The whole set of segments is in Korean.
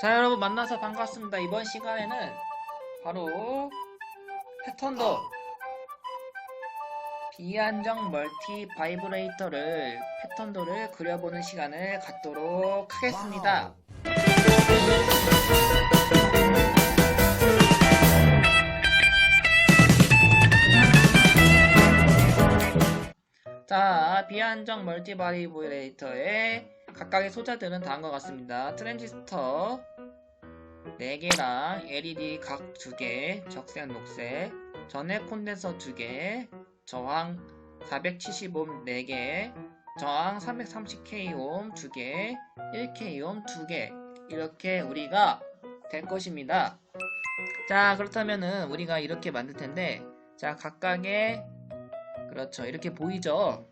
자 여러분 만나서 반갑습니다. 이번 시간에는 바로 패턴도 비안정 멀티 바이브레이터를 패턴도를 그려보는 시간을 갖도록 하겠습니다. 자, 비안정 멀티 바이브레이터의 각각의 소자들은 다음과 같습니다. 트랜지스터 4개랑 LED 각 2개, 적색, 녹색, 전해 콘덴서 2개, 저항 470옴 4개, 저항 330kΩ 2개, 1kΩ 2개 이렇게 우리가 될 것입니다. 자 그렇다면은 우리가 이렇게 만들 텐데 자 각각의 그렇죠 이렇게 보이죠?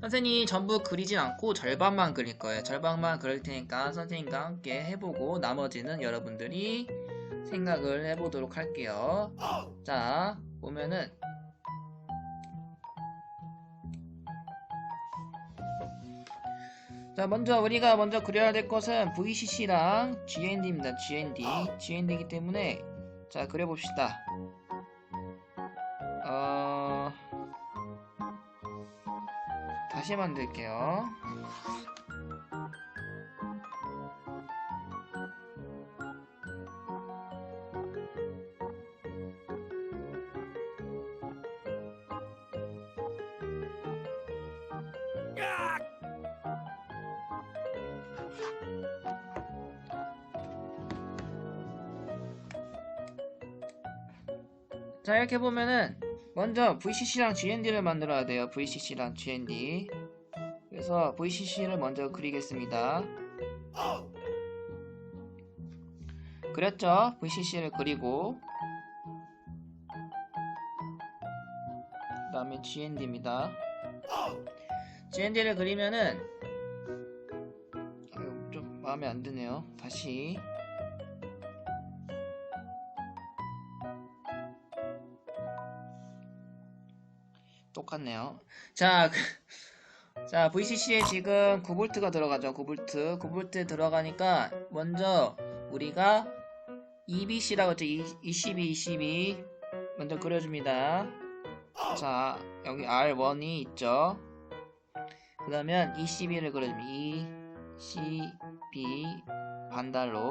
선생님이 전부 그리진 않고 절반만 그릴 거예요. 절반만 그릴 테니까 선생님과 함께 해보고 나머지는 여러분들이 생각을 해보도록 할게요. 자, 보면은 자, 먼저 우리가 먼저 그려야 될 것은 VCC랑 GND입니다. GND. GND이기 때문에 자, 그려봅시다. 다시 만들게요. 자 이렇게 보면은 먼저 VCC랑 GND를 만들어야 돼요. VCC랑 GND. 그래서 VCC를 먼저 그리겠습니다. 그렸죠? VCC를 그리고 그 다음에 GND입니다. GND를 그리면은 좀 마음에 안 드네요. 다시 똑같네요. 자, 그- 자 VCC에 지금 9V가 들어가죠. 9V, 9V 들어가니까 먼저 우리가 EBC라고 했죠. 22, 22 먼저 그려줍니다. 자, 여기 R1이 있죠. 그러면 22를 그려줍니다. E, C, B 반달로.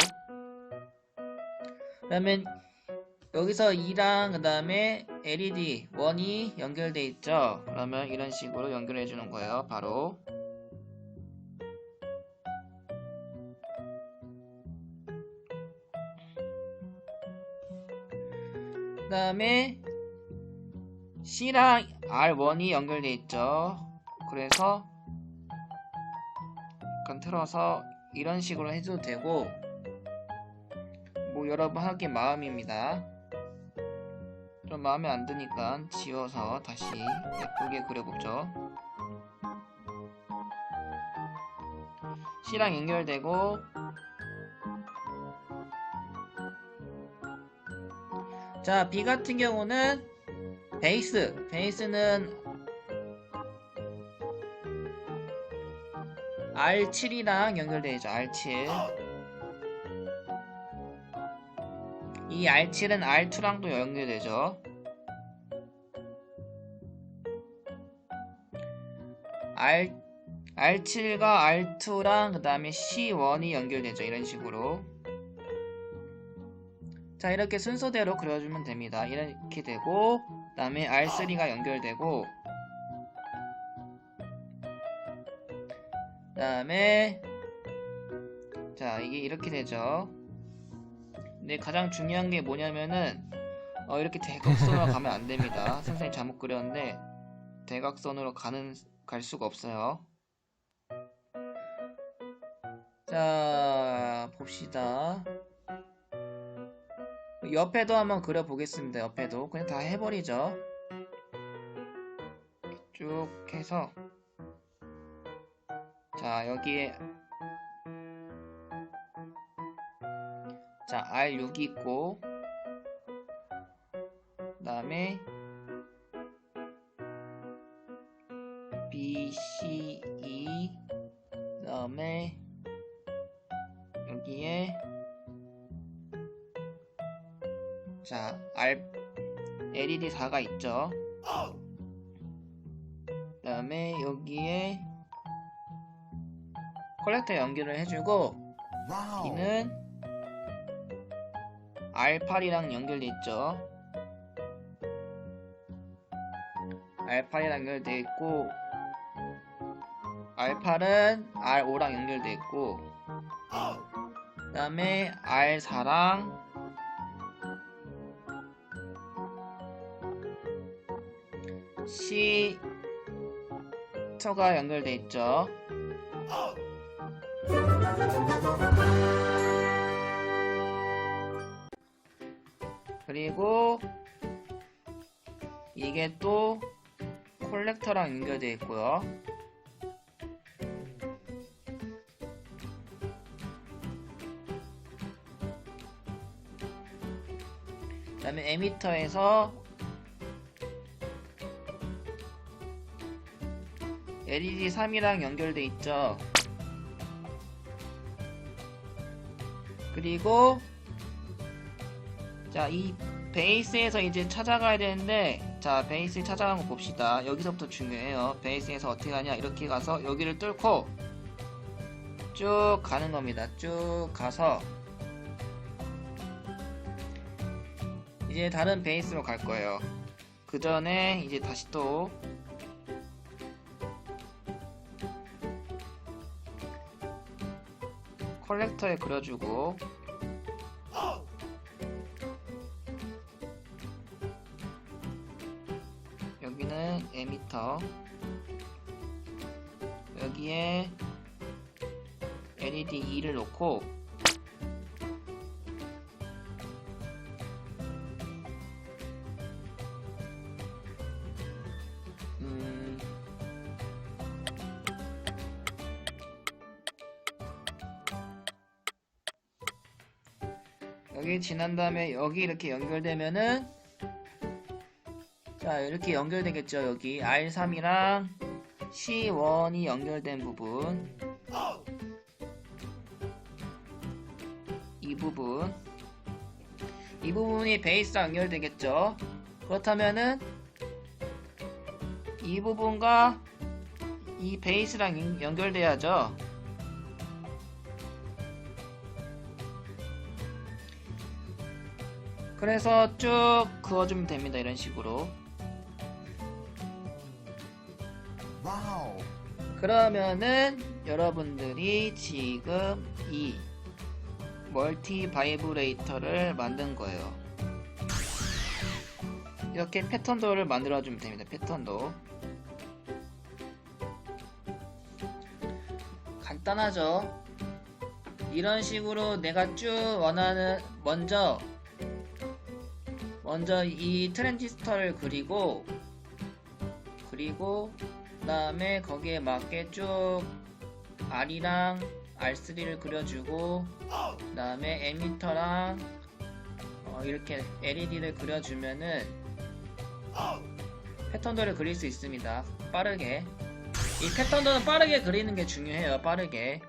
그러면 여기서 2랑 그 다음에 LED 1이 연결돼 있죠. 그러면 이런 식으로 연결해 주는 거예요. 바로 그 다음에 C랑 R1이 연결돼 있죠. 그래서 약간 틀어서 이런 식으로 해줘도 되고 뭐 여러분 하기 마음입니다. 좀 마음에 안 드니까 지워서 다시 예쁘게 그려보죠. C랑 연결되고 자 B 같은 경우는 베이스 베이스는 R7이랑 연결되어 있죠 R7 이 R7은 R2랑도 연결되죠. R, R7과 R2랑 그 다음에 C1이 연결되죠. 이런 식으로. 자, 이렇게 순서대로 그려주면 됩니다. 이렇게 되고, 그 다음에 R3가 연결되고, 그 다음에, 자, 이게 이렇게 되죠. 근데 가장 중요한 게 뭐냐면은 어, 이렇게 대각선으로 가면 안 됩니다. 선생님 잘못 그렸는데 대각선으로 가는 갈 수가 없어요. 자 봅시다. 옆에도 한번 그려보겠습니다. 옆에도 그냥 다 해버리죠. 쭉 해서 자 여기에 자 R6 있고 그 다음에 B, C, E 그 다음에 여기에 자 R LED 4가 있죠. 그 다음에 여기에 컬렉터 연결을 해주고 이는 R8이랑 연결돼 있죠. R8이랑 연결돼 있고 R8은 R5랑 연결돼 있고 그 다음에 R4랑 C2가 연결돼 있죠. 그리고 이게 또 콜렉터랑 연결되어 있고요. 그 다음에 에미터에서 LED 3이랑 연결돼 있죠. 그리고 자, 이 베이스에서 이제 찾아가야 되는데 자, 베이스 찾아가는 거 봅시다. 여기서부터 중요해요. 베이스에서 어떻게 가냐? 이렇게 가서 여기를 뚫고 쭉 가는 겁니다. 쭉 가서 이제 다른 베이스로 갈 거예요. 그 전에 이제 다시 또 컬렉터에 그려주고 여기는 에미터. 여기에 LED 2를 놓고 음 여기 지난 다음에 여기 이렇게 연결되면은 자 이렇게 연결되겠죠 여기. R3이랑 C1이 연결된 부분. 이 부분. 이 부분이 베이스랑 연결되겠죠? 그렇다면은 이 부분과 이 베이스랑 연- 연결돼야죠? 그래서 쭉 그어주면 됩니다 이런 식으로 와우. 그러면은 여러분들이 지금 이 멀티 바이브레이터를 만든 거예요. 이렇게 패턴도를 만들어주면 됩니다. 패턴도. 간단하죠? 이런 식으로 내가 쭉 원하는, 먼저, 먼저 이 트랜지스터를 그리고, 그리고 그 다음에 거기에 맞게 쭉 R이랑 R3를 그려주고 그 다음에 에미터랑 어, 이렇게 LED를 그려주면은 패턴도를 그릴 수 있습니다. 빠르게. 이 패턴도는 빠르게 그리는 게 중요해요 빠르게